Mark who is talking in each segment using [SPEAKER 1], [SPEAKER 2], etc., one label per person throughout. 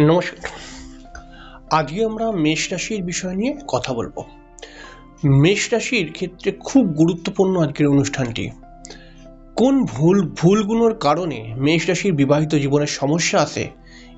[SPEAKER 1] নমস্কার। আজকে আমরা মেষ রাশির বিষয় নিয়ে কথা বলব। মেষ রাশির ক্ষেত্রে খুব গুরুত্বপূর্ণ আজকের অনুষ্ঠানটি। কোন ভুল, ভুলগুলোর কারণে মেষ রাশির বিবাহিত জীবনের সমস্যা আছে,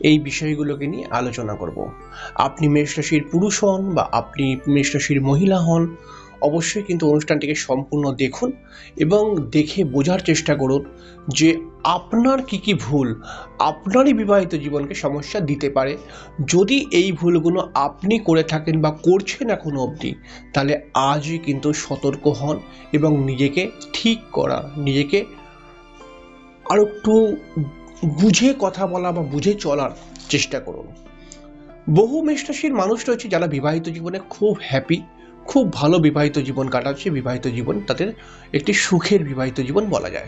[SPEAKER 1] এই বিষয়গুলোকে নিয়ে আলোচনা করব। আপনি মেষ রাশির পুরুষ হন বা আপনি মেষ রাশির মহিলা হন অবশ্যই কিন্তু অনুষ্ঠানটিকে সম্পূর্ণ দেখুন এবং দেখে বোঝার চেষ্টা করুন যে আপনার কি কি ভুল, আপনারই বিবাহিত জীবনকে সমস্যা দিতে পারে। যদি এই ভুলগুলো আপনি করে থাকেন বা করছেন এখনও অবধি, তাহলে আজই কিন্তু সতর্ক হন এবং নিজেকে ঠিক করা, নিজেকে আর একটু বুঝে কথা বলা বা বুঝে চলার চেষ্টা করুন। বহু মেষ মানুষ রয়েছে যারা বিবাহিত জীবনে খুব হ্যাপি খুব ভালো বিবাহিত জীবন কাটাচ্ছে, বিবাহিত জীবন তাদের একটি সুখের বিবাহিত জীবন বলা যায়।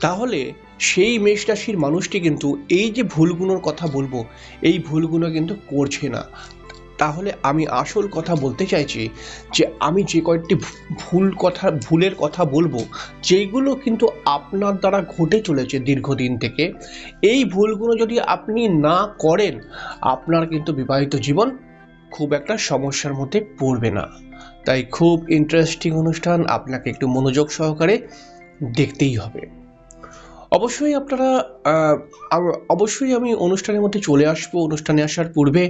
[SPEAKER 1] তাহলে সেই মেষ রাশির মানুষটি কিন্তু এই যে ভুলগুলোর কথা বলব, এই ভুলগুলো কিন্তু করছে না। তাহলে আমি আসল কথা বলতে চাইছি যে আমি যে কয়েকটি ভুল কথা, ভুলের কথা বলব যেগুলো কিন্তু আপনার দ্বারা ঘটে চলেছে দীর্ঘদিন থেকে, এই ভুলগুলো যদি আপনি না করেন, আপনার কিন্তু বিবাহিত জীবন খুব একটা সমস্যার মধ্যে পড়বে না। তাই খুব ইন্টারেস্টিং অনুষ্ঠান, আপনাকে একটু মনোযোগ সহকারে দেখতেই হবে। অবশ্যই আপনারা অবশ্যই আমি অনুষ্ঠানের মধ্যে চলে আসব। অনুষ্ঠানে আসার পূর্বে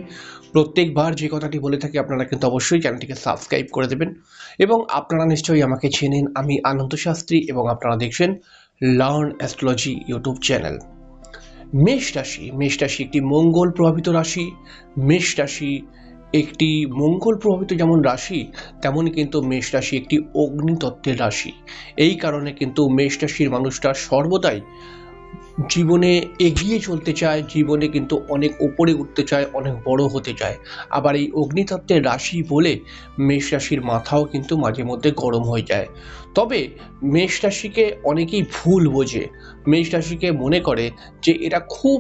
[SPEAKER 1] প্রত্যেকবার যে কথাটি বলে থাকি, আপনারা কিন্তু অবশ্যই চ্যানেলটিকে সাবস্ক্রাইব করে দেবেন এবং আপনারা নিশ্চয়ই আমাকে চেনেন। আমি আনন্দ শাস্ত্রী এবং আপনারা দেখছেন লার্ন অ্যাস্ট্রোলজি ইউটিউব চ্যানেল মেষ রাশি মেষ রাশি একটি মঙ্গল প্রভাবিত রাশি। মেষ রাশি একটি মঙ্গল প্রভাবিত যেমন রাশি তেমনই কিন্তু মেষ রাশি একটি অগ্নিতত্ত্বের রাশি। এই কারণে কিন্তু মেষ রাশির মানুষটা সর্বদাই জীবনে এগিয়ে চলতে চায়, জীবনে কিন্তু অনেক ওপরে উঠতে চায়, অনেক বড় হতে চায়। আবার এই অগ্নিতত্ত্বের রাশি বলে মেষ রাশির মাথাও কিন্তু মাঝে মধ্যে গরম হয়ে যায়। তবে মেষ রাশিকে অনেকেই ভুল বোঝে। মেষ রাশিকে মনে করে যে এরা খুব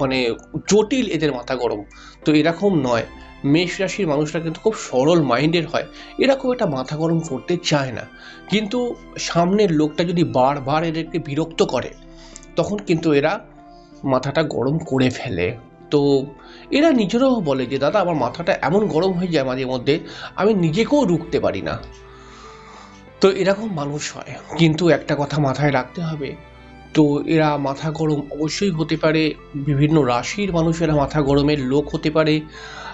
[SPEAKER 1] মানে জটিল এদের মাথা গরম। তো এরকম নয়। মেষ রাশির মানুষরা কিন্তু খুব সরল মাইন্ডের হয়। এরা খুব একটা মাথা গরম করতে চায় না। কিন্তু সামনের লোকটা যদি বারবার এদেরকে বিরক্ত করে, তখন কিন্তু এরা মাথাটা গরম করে ফেলে। তো এরা নিজেরাও বলে যে, দাদা, আমার মাথাটা এমন গরম হয়ে যায় মাঝে মধ্যে, আমি নিজেকেও রুখতে পারি না। তো এরকম মানুষ হয়। কিন্তু একটা কথা মাথায় রাখতে হবে তো এরা মাথা গরম অবশ্যই হতে পারে। বিভিন্ন রাশির মানুষেরা মাথা গরমের লোক হতে পারে।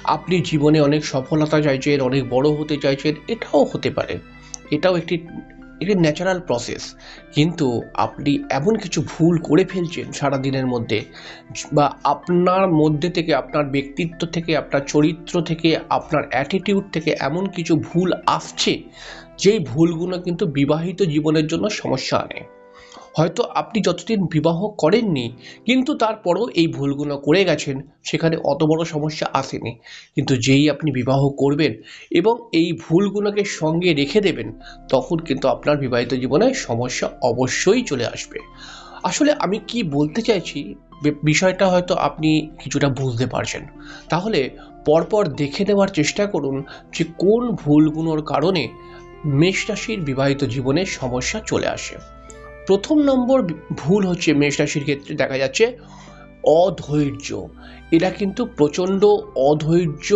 [SPEAKER 1] আপনি জীবনে অনেক সফলতা চাইছেন, অনেক বড় হতে চাইছেন, এটাও হতে পারে। এটাও একটি একটি ন্যাচারাল প্রসেস কিন্তু আপনি এমন কিছু ভুল করে ফেলছেন সারা দিনের মধ্যে, বা আপনার মধ্যে থেকে, আপনার ব্যক্তিত্ব থেকে, আপনার চরিত্র থেকে, আপনার অ্যাটিটিউড থেকে এমন কিছু ভুল আসছে, যেই ভুলগুলো কিন্তু বিবাহিত জীবনের জন্য সমস্যা আনে। হয়তো আপনি যতদিন বিবাহ করেননি, কিন্তু তারপরও এই ভুলগুলো করে গেছেন, সেখানে অত বড় সমস্যা আসেনি। কিন্তু যেই আপনি বিবাহ করবেন এবং এই ভুলগুলোকে সঙ্গে রেখে দেবেন, তখন কিন্তু আপনার বিবাহিত জীবনে সমস্যা অবশ্যই চলে আসবে। আসলে আমি কি বলতে চাইছি বিষয়টা হয়তো আপনি কিছুটা বুঝতে পারছেন। তাহলে পরপর দেখে নেওয়ার চেষ্টা করুন যে কোন ভুলগুলোর কারণে মেষ রাশির বিবাহিত জীবনে সমস্যা চলে আসে। প্রথম নম্বর ভুল হচ্ছে মেষ রাশির ক্ষেত্রে দেখা যাচ্ছে অধৈর্য। এরা কিন্তু প্রচণ্ড অধৈর্য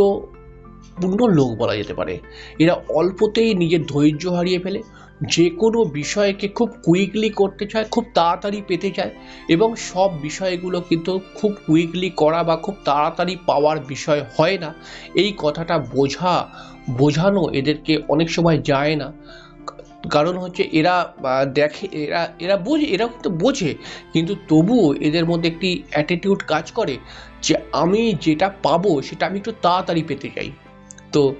[SPEAKER 1] পূর্ণ লোক বলা যেতে পারে। এরা অল্পতেই নিজের ধৈর্য হারিয়ে ফেলে যে কোনো বিষয়কে খুব কুইকলি করতে চায়, খুব তাড়াতাড়ি পেতে চায় এবং সব বিষয়গুলো কিন্তু খুব কুইকলি করা বা খুব তাড়াতাড়ি পাওয়ার বিষয় হয় না। এই কথাটা বোঝা, বোঝানো এদেরকে অনেক সময় যায় না। কারণ হচ্ছে এরা দেখে, এরা এরা বোঝে, এরা কিন্তু বোঝে, কিন্তু তবুও এদের মধ্যে একটি অ্যাটিটিউড কাজ করে যে আমি যেটা পাবো সেটা আমি একটু তাড়াতাড়ি পেতে চাই। তো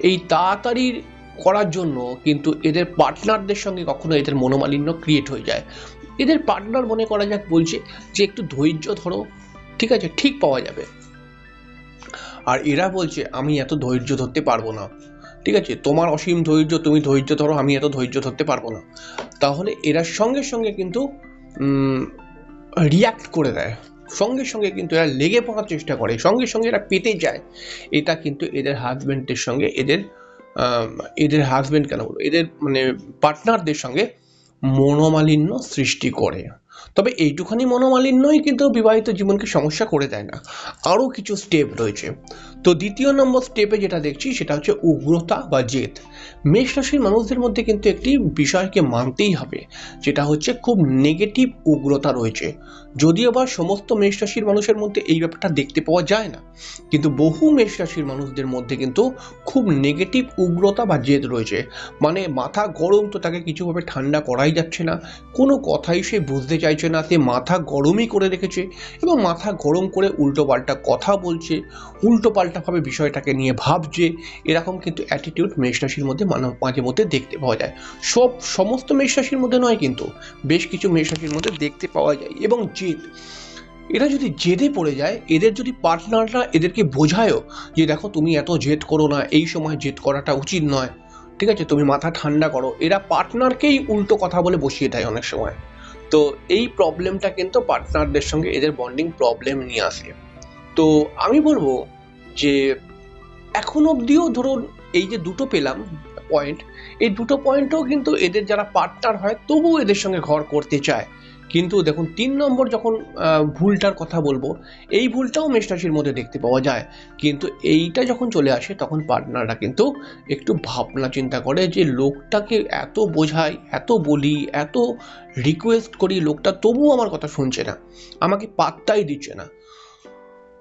[SPEAKER 1] এই তাড়াতাড়ি করার জন্য কিন্তু এদের পার্টনারদের সঙ্গে কখনো এদের মনোমালিন্য ক্রিয়েট হয়ে যায়। এদের পার্টনার মনে করা যাক বলছে যে একটু ধৈর্য ধরো, ঠিক আছে, ঠিক পাওয়া যাবে। আর এরা বলছে, আমি এত ধৈর্য ধরতে পারব না। ঠিক আছে? তোমার অসীম ধৈর্য, তুমি ধৈর্য ধরো, আমি এত ধৈর্য ধরতে পারব না। তাহলে এরা সঙ্গে সঙ্গে কিন্তু রিয়াক্ট করে দেয়। সঙ্গে সঙ্গে কিন্তু এরা লেগে পড়ার চেষ্টা করে। সঙ্গে সঙ্গে এরা পেতে যায়। এটা কিন্তু এদের হাজব্যান্ডের সঙ্গে, এদের এদের হাজব্যান্ড কেন বলব? এদের মানে পার্টনারদের সঙ্গে মনোমালিন্য সৃষ্টি করে। তবে এইটুখানি মনোমালিন্যই কিন্তু বিবাহিত জীবনকে সমস্যা করে দেয় না। আরও কিছু স্টেপ রয়েছে। তো দ্বিতীয় নম্বর স্টেপে যেটা দেখছি সেটা হচ্ছে উগ্রতা বা জেদ। মেষ রাশির মানুষদের মধ্যে কিন্তু একটি বিষয়কে মানতেই হবে, যেটা হচ্ছে খুব নেগেটিভ উগ্রতা রয়েছে। যদিও বা সমস্ত মেষ রাশির মানুষের মধ্যে এই ব্যাপারটা দেখতে পাওয়া যায় না, কিন্তু বহু মেষ রাশির মানুষদের মধ্যে কিন্তু খুব নেগেটিভ উগ্রতা বা জেদ রয়েছে। মানে মাথা গরম তো তাকে কিছুভাবে ঠান্ডা করাই যাচ্ছে না, কোনো কথাই সে বুঝতে চাইছে না, সে মাথা গরমই করে রেখেছে এবং মাথা গরম করে উল্টোপাল্টা কথা বলছে উল্টোপাল্টাভাবে বিষয়টাকে নিয়ে ভাবছে, এরকম কিন্তু অ্যাটিটিউড মেষ রাশির মধ্যে মানা- মাঝে মধ্যে দেখতে পাওয়া যায়। সব, সমস্ত মেষ রাশির মধ্যে নয় কিন্তু, বেশ কিছু মেষ রাশির মধ্যে দেখতে পাওয়া যায় এবং জেদ। এরা যদি জেদে পড়ে যায়, এদের যদি পার্টনাররা এদেরকে বোঝায়ও যে দেখো তুমি এত জেদ করো না, এই সময় জেদ করাটা উচিত নয়, ঠিক আছে? তুমি মাথা ঠান্ডা করো। এরা পার্টনারকেই উল্টো কথা বলে বসিয়ে দেয় অনেক সময়। তো এই প্রবলেমটা কিন্তু পার্টনারদের সঙ্গে এদের বন্ডিং প্রবলেম নিয়ে আসে। তো আমি বলব যে এখন অবধিও ধরুন এই যে দুটো পেলাম পয়েন্ট এই দুটো পয়েন্টও কিন্তু এদের যারা পার্টনার হয় তবুও এদের সঙ্গে ঘর করতে চায়। কিন্তু দেখুন, তিন নম্বর যখন ভুলটার কথা বলব, এই ভুলটাও মেষরাশির মধ্যে দেখতে পাওয়া যায়। কিন্তু এইটা যখন চলে আসে, তখন পার্টনাররা কিন্তু একটু ভাবনা চিন্তা করে যে লোকটাকে এত বোঝাই, এত বলি, এত রিকোয়েস্ট করি, লোকটা তবুও আমার কথা শুনছে না। আমাকে পাত্তাই দিচ্ছে না।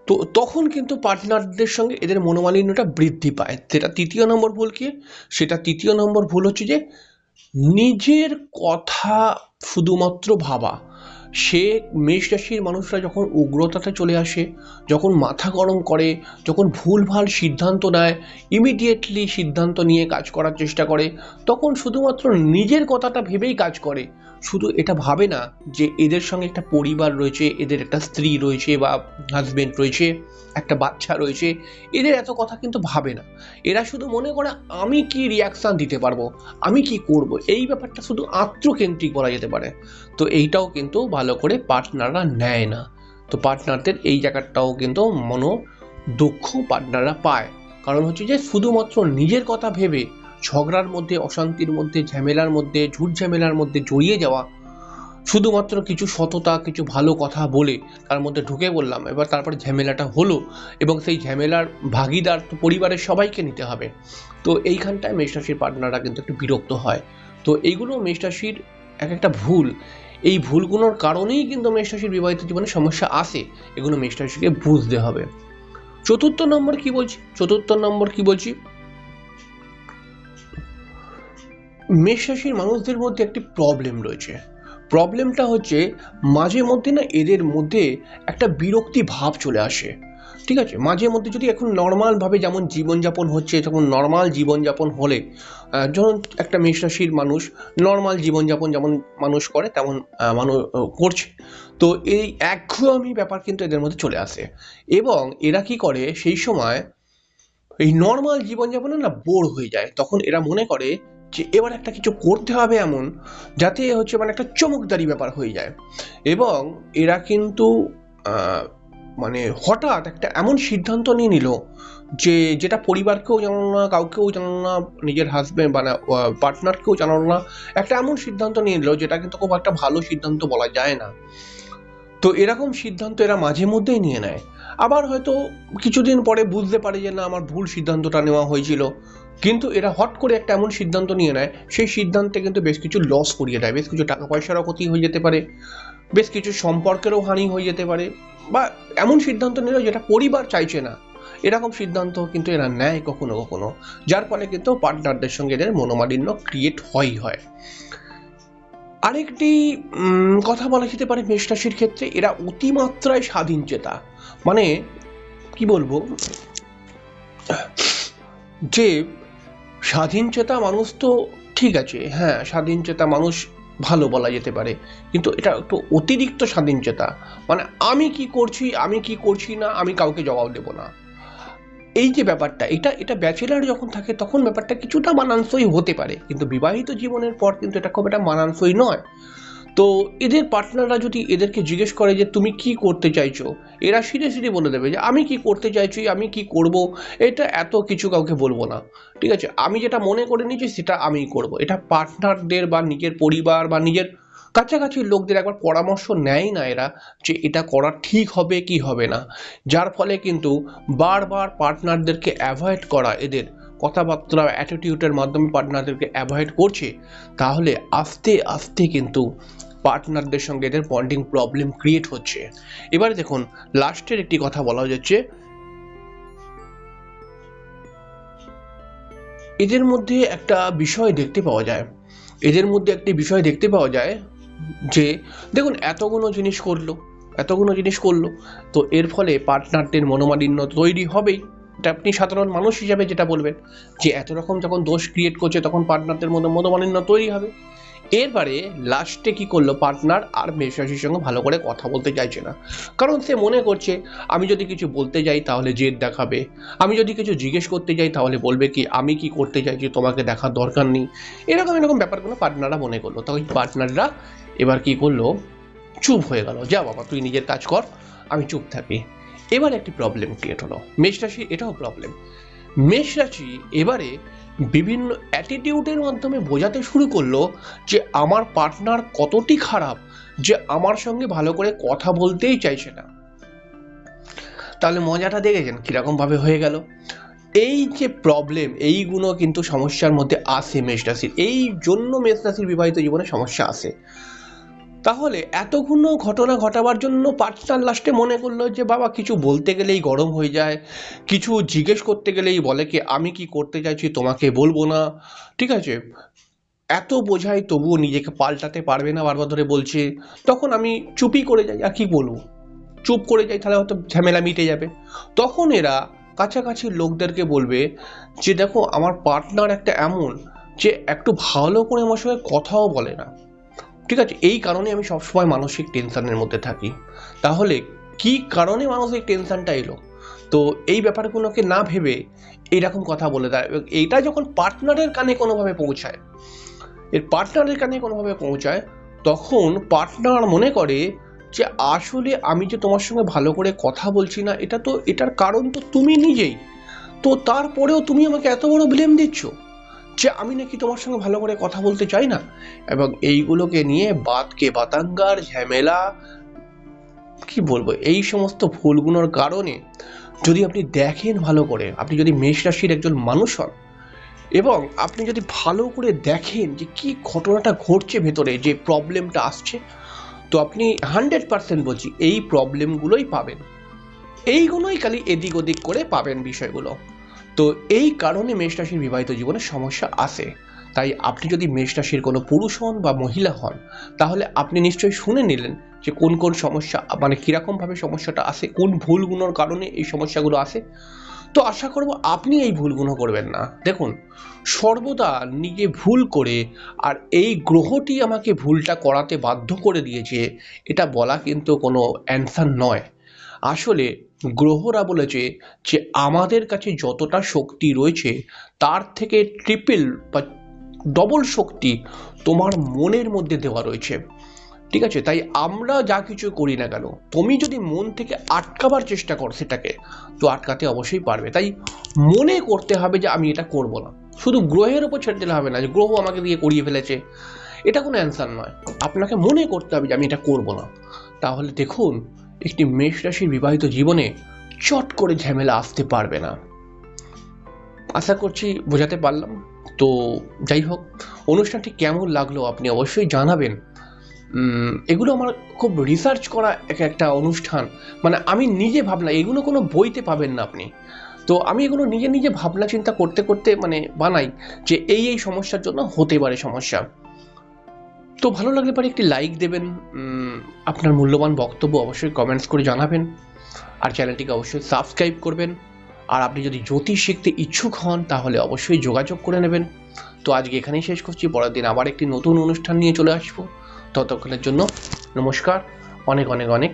[SPEAKER 1] তো তখন কিন্তু পার্টনারদের সঙ্গে এদের মনোমালিন্যটা বৃদ্ধি পায়। সেটা তৃতীয় নম্বর ভুল কি? সেটা তৃতীয় নম্বর ভুল হচ্ছে যে, নিজের কথা শুধুমাত্র ভাবা সে মেষ রাশির মানুষরা যখন উগ্রতাতে চলে আসে, যখন মাথা গরম করে, যখন ভুলভাল সিদ্ধান্ত নেয় ইমিডিয়েটলি সিদ্ধান্ত নিয়ে কাজ করার চেষ্টা করে, তখন শুধুমাত্র নিজের কথাটা ভেবেই কাজ করে। শুধু এটা ভাবে না যে এদের সঙ্গে একটা পরিবার রয়েছে, এদের একটা স্ত্রী রয়েছে বা হাজবেন্ড রয়েছে, একটা বাচ্চা রয়েছে, এদের এত কথা কিন্তু ভাবে না। এরা শুধু মনে করে, আমি কি রিয়াকশান দিতে পারব? আমি কি করব? এই ব্যাপারটা শুধু আত্মকেন্দ্রিক বলা যেতে পারে। তো এইটাও কিন্তু ভালো করে পার্টনাররা নেয় না। তো পার্টনারদের এই জায়গাটাও কিন্তু মনো দুঃখ পার্টনাররা পায়। কারণ হচ্ছে যে শুধুমাত্র নিজের কথা ভেবে ঝগড়ার মধ্যে, অশান্তির মধ্যে, ঝামেলার মধ্যে ঝুট ঝামেলার মধ্যে জড়িয়ে যাওয়া, শুধুমাত্র কিছু সততা, কিছু ভালো কথা বলে তার মধ্যে ঢুকে বললাম এবার তারপর ঝামেলাটা হলো এবং সেই ঝামেলার ভাগিদার তো পরিবারের সবাইকে নিতে হবে। তো এইখানটায় মেষরাশির পার্টনাররা কিন্তু একটু বিরক্ত হয়। তো এইগুলো মেষরাশির এক একটা ভুল। এই ভুলগুলোর কারণেই কিন্তু মেষরাশির বিবাহিত জীবনে সমস্যা আসে। এগুলো মেষরাশিকে বুঝতে হবে। চতুর্থ নম্বর কি বলছি? চতুর্থ নম্বর কি বলছি? মেষ রাশির মানুষদের মধ্যে একটি প্রবলেম রয়েছে। প্রবলেমটা হচ্ছে মাঝে মধ্যে না এদের মধ্যে একটা বিরক্তি ভাব চলে আসে। ঠিক আছে, মাঝে মধ্যে যদি এখন নর্মালভাবে যেমন জীবনযাপন হচ্ছে, তখন নর্মাল জীবনযাপন হলে যখন একটা মেষ রাশির মানুষ নর্মাল জীবনযাপন যেমন মানুষ করে, তেমন মানুষ করছে। তো এই একঘেয়েমি ব্যাপার কিন্তু এদের মধ্যে চলে আসে। এবং এরা কি করে, সেই সময় এই নর্মাল জীবনযাপনে না বোর হয়ে যায়। তখন এরা মনে করে যে এবার একটা কিছু করতে হবে এমন, যাতে হচ্ছে মানে একটা চমকদারি ব্যাপার হয়ে যায়। এবং এরা কিন্তু মানে হঠাৎ একটা এমন সিদ্ধান্ত নিয়ে নিল যে যেটা পরিবারকেও জানানো না, কাউকেও জানানো না, নিজের হাজব্যান্ড মানে পার্টনারকেও জানানো না, একটা এমন সিদ্ধান্ত নিয়ে নিল যেটা কিন্তু খুব একটা ভালো সিদ্ধান্ত বলা যায় না। তো এরকম সিদ্ধান্ত এরা মাঝে মধ্যেই নিয়ে নেয়। আবার হয়তো কিছুদিন পরে বুঝতে পারে যে না, আমার ভুল সিদ্ধান্তটা নেওয়া হয়েছিল। কিন্তু এরা হট করে একটা এমন সিদ্ধান্ত নিয়ে নেয়, সেই সিদ্ধান্তে কিন্তু বেশ কিছু লস করিয়ে দেয়, বেশ কিছু টাকা পয়সারও ক্ষতি হয়ে যেতে পারে, বেশ কিছু সম্পর্কেরও হানি হয়ে যেতে পারে। বা এমন সিদ্ধান্ত নিল যেটা পরিবার চাইছে না। এরকম সিদ্ধান্ত কিন্তু এরা নেয় কখনো কখনো, যার ফলে কিন্তু পার্টনারদের সঙ্গে এদের মনোমালিন্য ক্রিয়েট হয়ই হয়। আরেকটি কথা বলা যেতে পারে মেষ রাশির ক্ষেত্রে, এরা অতিমাত্রায় স্বাধীন চেতা। মানে কি বলব? যে স্বাধীন চেতা মানুষ তো ঠিক আছে হ্যাঁ স্বাধীন চেতা মানুষ ভালো বলা যেতে পারে। কিন্তু এটা একটু অতিরিক্ত স্বাধীন চেতা মানে আমি কি করছি, আমি কি করছি না, আমি কাউকে জবাব দেব না। এই যে ব্যাপারটা, এটা এটা ব্যাচেলার যখন থাকে, তখন ব্যাপারটা কিছুটা মানানসই হতে পারে। কিন্তু বিবাহিত জীবনের পর কিন্তু এটা খুব একটা মানানসই নয়। তো এদের পার্টনাররা যদি এদেরকে জিজ্ঞেস করে যে তুমি কি করতে চাইছো, এরা সিরে সিরে বলে দেবে যে আমি কি করতে চাইছি, আমি কি করব, এটা এত কিছু কাউকে বলব না। ঠিক আছে? আমি যেটা মনে করে নিয়েছি সেটা আমিই করব। এটা পার্টনারদের বা নিজের পরিবার বা নিজের কাছাকাছি লোকদের একবার পরামর্শ নেয় না এরা যে এটা করা ঠিক হবে কি হবে না। যার ফলে কিন্তু বারবার পার্টনারদেরকে অ্যাভয়েড করা এদের কথাবার্তা অ্যাটিটিউডের মাধ্যমে পার্টনারদেরকে অ্যাভয়েড করছে, তাহলে আস্তে আস্তে কিন্তু পার্টনারদের সঙ্গে এদের বন্ডিং প্রবলেম ক্রিয়েট হচ্ছে। এবারে দেখুন লাস্টের একটি কথা বলা যাচ্ছে। এদের মধ্যে একটা বিষয় দেখতে পাওয়া যায়। এদের মধ্যে একটি বিষয় দেখতে পাওয়া যায় যে, দেখুন, এতগুলো জিনিস করল, এতগুলো জিনিস করল, তো এর ফলে পার্টনারদের মনোমালিন্য তৈরি হবেই। এটা আপনি সাধারণ মানুষ হিসাবে যেটা বলবেন, যে এত রকম যখন দোষ ক্রিয়েট করছে, তখন পার্টনারদের মধ্যে মনোমালিন্য তৈরি হবে। এরবারে লাস্টে কি করল পার্টনার আর মেষরাশির সঙ্গে ভালো করে কথা বলতে চাইছে না। কারণ সে মনে করছে, আমি যদি কিছু বলতে যাই তাহলে জেদ দেখাবে। আমি যদি কিছু জিজ্ঞেস করতে যাই তাহলে বলবে কি, আমি কি করতে চাইছি, তোমাকে দেখার দরকার নেই। এরকম এরকম ব্যাপারগুলো পার্টনাররা মনে করল। তখন পার্টনাররা এবার কি করল, চুপ হয়ে গেল। যা বাবা, তুই নিজের কাজ কর, আমি চুপ থাকি। এবার একটি প্রবলেম ক্রিয়েট হলো। মেষ রাশি এটাও প্রবলেম মেষ রাশি এবারে বিভিন্ন অ্যাটিটিউডের মাধ্যমে বোঝাতে শুরু করল যে আমার পার্টনার কতটি খারাপ যে আমার সঙ্গে ভালো করে কথা বলতেই চাইছে না। তাহলে মজাটা দেখেছেন কীরকমভাবে হয়ে গেল? এই যে প্রবলেম এইগুলো কিন্তু সমস্যার মধ্যে আসে মেষ রাশির। এই জন্য মেষ রাশির বিবাহিত জীবনে সমস্যা আসে তাহলে এতগুলো ঘটনা ঘটাবার জন্য পার্টনার লাস্টে মনে করল যে, বাবা, কিছু বলতে গেলেই গরম হয়ে যায়। কিছু জিজ্ঞেস করতে গেলেই বলে কি, আমি কি করতে চাইছি তোমাকে বলব না। ঠিক আছে? এত বোঝাই তবুও নিজেকে পাল্টাতে পারবে না, বারবার ধরে বলছে। তখন আমি চুপই করে যাই, আর কি বলব? চুপ করে যাই, তাহলে হয়তো ঝামেলা মিটে যাবে। তখন এরা কাছাকাছি লোকদেরকে বলবে যে, দেখো, আমার পার্টনার একটা এমন যে, একটু ভালো করে আমার সঙ্গে কথাও বলে না। ঠিক আছে, এই কারণে আমি সবসময় মানসিক টেনশনের মধ্যে থাকি। তাহলে কি কারণে মানসিক টেনশনটা এলো? তো এই ব্যাপারগুলোকে না ভেবে এইরকম কথা বলে দেয় এইটা যখন পার্টনারের কানে কোনোভাবে পৌঁছায়, এর পার্টনারের কানে কোনোভাবে পৌঁছায়, তখন পার্টনার মনে করে যে আসলে আমি যে তোমার সঙ্গে ভালো করে কথা বলছি না, এটা তো, এটার কারণ তো তুমি নিজেই। তো তারপরেও তুমি আমাকে এত বড় ব্লেম দিচ্ছ? যে আমি নাকি তোমার সঙ্গে ভালো করে কথা বলতে চাই না? এবং এইগুলোকে নিয়ে বাতকে বাতাঙ্গার, ঝামেলা, কি বলব, এই সমস্ত ভুলগুলোর কারণে যদি আপনি দেখেন ভালো করে, আপনি যদি মেষ রাশির একজন মানুষ হন, এবং আপনি যদি ভালো করে দেখেন যে কি ঘটনাটা ঘটছে ভেতরে, যে প্রবলেমটা আসছে, তো আপনি হান্ড্রেড পার্সেন্ট বলছি এই প্রবলেমগুলোই পাবেন। এইগুলোই খালি এদিক ওদিক করে পাবেন বিষয়গুলো। তো এই কারণে মেষ রাশির বিবাহিত জীবনে সমস্যা আসে তাই আপনি যদি মেষ রাশির কোনো পুরুষ হন বা মহিলা হন, তাহলে আপনি নিশ্চয়ই শুনে নিলেন যে কোন কোন সমস্যা মানে কীরকমভাবে সমস্যাটা আসে কোন ভুলগুলোর কারণে এই সমস্যাগুলো আসে তো আশা করব আপনি এই ভুলগুলো করবেন না। দেখুন, সর্বদা নিজে ভুল করে আর এই গ্রহটি আমাকে ভুলটা করাতে বাধ্য করে দিয়েছে, এটা বলা কিন্তু কোনো অ্যান্সার নয়। আসলে গ্রহরা বলেছে যে আমাদের কাছে যতটা শক্তি রয়েছে, তার থেকে ট্রিপল বা ডবল শক্তি তোমার মনের মধ্যে দেওয়া রয়েছে। ঠিক আছে? তাই আমরা যা কিছু করি না কেন, তুমি যদি মন থেকে আটকাবার চেষ্টা কর সেটাকে, তো আটকাতে অবশ্যই পারবে। তাই মনে করতে হবে যে আমি এটা করব না। শুধু গ্রহের ওপর ছেড়ে দিলে হবে না, যে গ্রহ আমাকে দিয়ে করিয়ে ফেলেছে। এটা কোনো অ্যান্সার নয়। আপনাকে মনে করতে হবে যে আমি এটা করব না। তাহলে দেখুন একটি মেষ রাশির বিবাহিত জীবনে চট করে ঝামেলা আসতে পারবে না। আশা করছি বোঝাতে পারলাম। তো যাই হোক, অনুষ্ঠানটি কেমন লাগল আপনি অবশ্যই জানাবেন। এগুলো আমার খুব রিসার্চ করা এক একটা অনুষ্ঠান। মানে আমি নিজে ভাবনা, এগুলো কোনো বইতে পাবেন না আপনি। তো আমি এগুলো নিজে নিজে ভাবনা চিন্তা করতে করতে মানে বানাই যে এই এই সমস্যার জন্য হতে পারে সমস্যা। তো ভালো লাগলে পারে একটি লাইক দেবেন। আপনার মূল্যবান বক্তব্য অবশ্যই কমেন্টস করে জানাবেন। আর চ্যানেলটিকে অবশ্যই সাবস্ক্রাইব করবেন। আর আপনি যদি জ্যোতিষ শিখতে ইচ্ছুক হন, তাহলে অবশ্যই যোগাযোগ করে নেবেন। তো আজকে এখানেই শেষ করছি। পরের দিন আবার একটি নতুন অনুষ্ঠান নিয়ে চলে আসব। ততক্ষণের জন্য নমস্কার। অনেক অনেক অনেক